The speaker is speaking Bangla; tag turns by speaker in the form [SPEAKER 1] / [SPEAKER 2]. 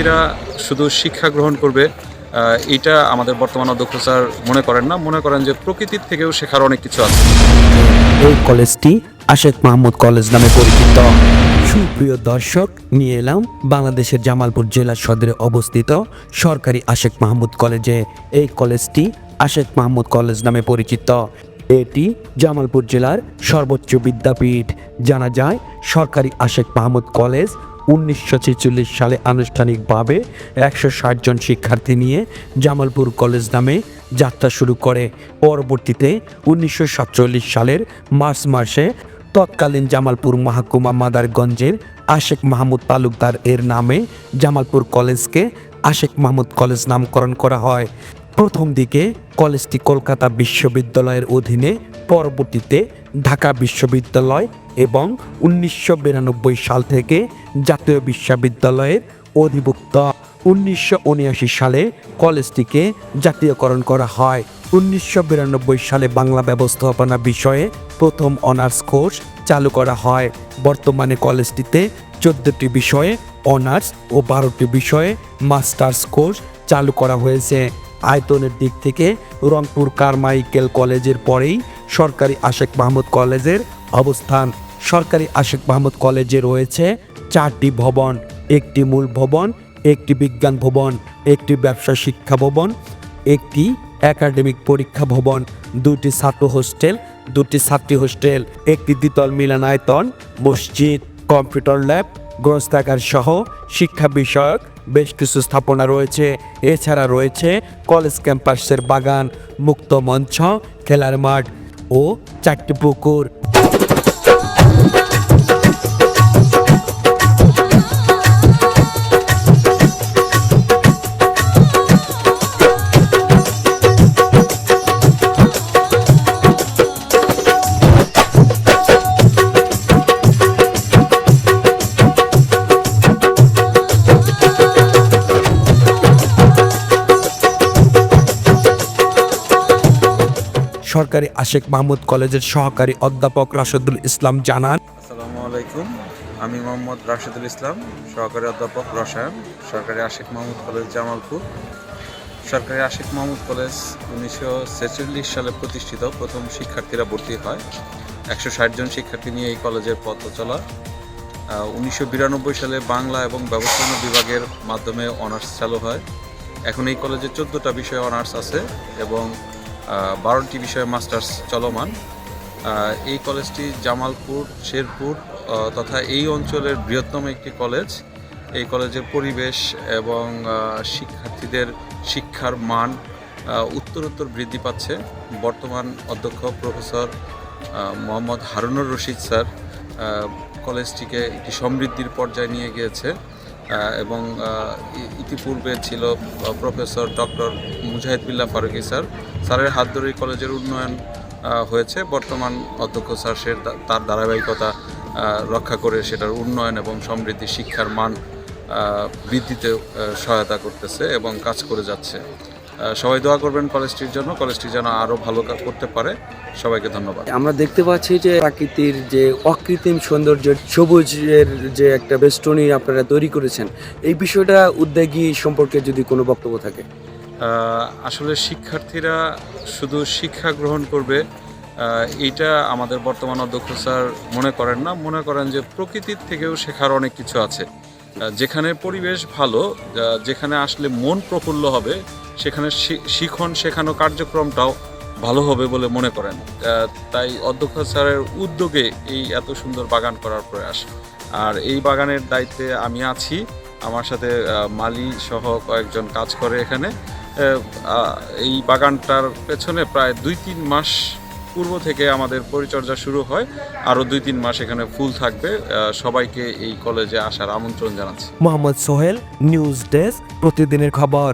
[SPEAKER 1] শিক্ষার্থীরা শুধু শিক্ষা গ্রহণ করবে এটা আমাদের বর্তমান অধ্যক্ষ স্যার মনে করেন না। মনে করেন যে প্রকৃতির থেকেও শেখার অনেক কিছু আছে।
[SPEAKER 2] এই কলেজটি আশেক মাহমুদ কলেজ নামে পরিচিত। সুপ্রিয় দর্শক, নিয়ে এলাম বাংলাদেশের জামালপুর জেলা সদরে অবস্থিত সরকারি আশেক মাহমুদ কলেজে। এই কলেজটি আশেক মাহমুদ কলেজ নামে পরিচিত। এটি জামালপুর জেলার সর্বোচ্চ বিদ্যাপীঠ। জানা যায়, সরকারি আশেক মাহমুদ কলেজ উনিশশো ছেচল্লিশ সালে আনুষ্ঠানিকভাবে একশো ষাট জন শিক্ষার্থী নিয়ে জামালপুর কলেজ নামে যাত্রা শুরু করে। পরবর্তীতে উনিশশো সাতচল্লিশ সালের মার্চ মাসে তৎকালীন জামালপুর মহাকুমা মাদারগঞ্জের আশেক মাহমুদ তালুকদার এর নামে জামালপুর কলেজকে আশেক মাহমুদ কলেজ নামকরণ করা হয়। প্রথম দিকে কলেজটি কলকাতা বিশ্ববিদ্যালয়ের অধীনে পরবর্তীতে ঢাকা বিশ্ববিদ্যালয় এবং উনিশশো বিরানব্বই সাল থেকে জাতীয় বিশ্ববিদ্যালয়ের অধিভুক্ত। উনিশশো উনআশি সালে কলেজটিকে জাতীয়করণ করা হয়। উনিশশো বিরানব্বই সালে বাংলা ব্যবস্থাপনা বিষয়ে প্রথম অনার্স কোর্স চালু করা হয়। বর্তমানে কলেজটিতে চোদ্দটি বিষয়ে অনার্স ও বারোটি বিষয়ে মাস্টার্স কোর্স চালু করা হয়েছে। আয়তনের দিক থেকে রংপুর কারমাইকেল কলেজের পরেই সরকারি আশেক মাহমুদ কলেজের অবস্থান। সরকারি আশেক মাহমুদ কলেজে রয়েছে চারটি ভবন, একটি মূল ভবন, একটি বিজ্ঞান ভবন, একটি ব্যবসা শিক্ষা ভবন, একটি একাডেমিক পরীক্ষা ভবন, দুটি ছাত্র হোস্টেল, দুটি ছাত্রী হোস্টেল, একটি দ্বিতল মিলনায়তন, মসজিদ, কম্পিউটার ল্যাব, গ্রন্থাগার সহ শিক্ষা বিষয়ক বেশ কিছু স্থাপনা রয়েছে। এছাড়া রয়েছে কলেজ ক্যাম্পাসের বাগান, মুক্ত মঞ্চ, খেলার মাঠ ও চারটি সরকারি আশেক মাহমুদ কলেজের সহকারী অধ্যাপক রাশেদুল ইসলাম জানান,
[SPEAKER 1] আসসালামু আলাইকুম। আমি মোহাম্মদ রাশেদুল ইসলাম, সহকারী অধ্যাপক রসায়ন, সরকারি আশিক মাহমুদ কলেজ, জামালপুর। সরকারি আশিক মাহমুদ কলেজ উনিশশো ছেচল্লিশ সালে প্রতিষ্ঠিত, প্রথম শিক্ষার্থীরা ভর্তি হয়। একশো ষাট জন শিক্ষার্থী নিয়ে এই কলেজের পথ চলা। উনিশশো বিরানব্বই সালে বাংলা এবং ব্যবস্থাপনা বিভাগের মাধ্যমে অনার্স চালু হয়। এখন এই কলেজে চোদ্দোটা বিষয়ে অনার্স আছে এবং বারোটি বিষয়ে মাস্টার্স চলমান। এই কলেজটি জামালপুর, শেরপুর তথা এই অঞ্চলের বৃহত্তম একটি কলেজ। এই কলেজের পরিবেশ এবং শিক্ষার্থীদের শিক্ষার মান উত্তরোত্তর বৃদ্ধি পাচ্ছে। বর্তমান অধ্যক্ষ প্রফেসর মোহাম্মদ হারুনুর রশিদ স্যার কলেজটিকে একটি সমৃদ্ধির পর্যায়ে নিয়ে গিয়েছে। এবং ইতিপূর্বে ছিল প্রফেসর ডক্টর মুজাহিদ বিল্লা ফারুকি স্যার। স্যারের হাত ধরেই কলেজের উন্নয়ন হয়েছে। বর্তমান অধ্যক্ষ স্যার, সে তার ধারাবাহিকতা রক্ষা করে সেটার উন্নয়ন এবং সমৃদ্ধি শিক্ষার মান বৃদ্ধিতে সহায়তা করতেছে এবং কাজ করে যাচ্ছে। সবাই দোয়া করবেন কলেজটির জন্য। কলেজটি যেন আরও ভালো করতে পারে। সবাইকে ধন্যবাদ।
[SPEAKER 3] আমরা দেখতে পাচ্ছি যে প্রাকৃতির যে অকৃত্রিম সৌন্দর্যের সবুজের যে একটা বেষ্টনী আপনারা তৈরি করেছেন এই বিষয়টা উদ্যোগী সম্পর্কে যদি কোনো বক্তব্য থাকে।
[SPEAKER 1] আসলে শিক্ষার্থীরা শুধু শিক্ষা গ্রহণ করবে এইটা আমাদের বর্তমান অধ্যক্ষ স্যার মনে করেন না। মনে করেন যে প্রকৃতির থেকেও শেখার অনেক কিছু আছে। যেখানে পরিবেশ ভালো যেখানে আসলে মন প্রফুল্ল হবে সেখানে শিখন শেখানো কার্যক্রমটাও ভালো হবে বলে মনে করেন। তাই অধ্যক্ষ স্যারের উদ্যোগে এই এত সুন্দর বাগান করার প্রয়াস। আর এই বাগানের দায়িত্বে আমি আছি। আমার সাথে মালি সহ কয়েকজন কাজ করে এখানে। এই বাগানটার পেছনে প্রায় দুই তিন মাস পূর্ব থেকে আমাদের পরিচর্যা শুরু হয়। আরও দুই তিন মাস এখানে ফুল থাকবে। সবাইকে এই কলেজে আসার আমন্ত্রণ জানাচ্ছি।
[SPEAKER 2] মোহাম্মদ সোহেল, নিউজ ডেস্ক, প্রতিদিনের খবর।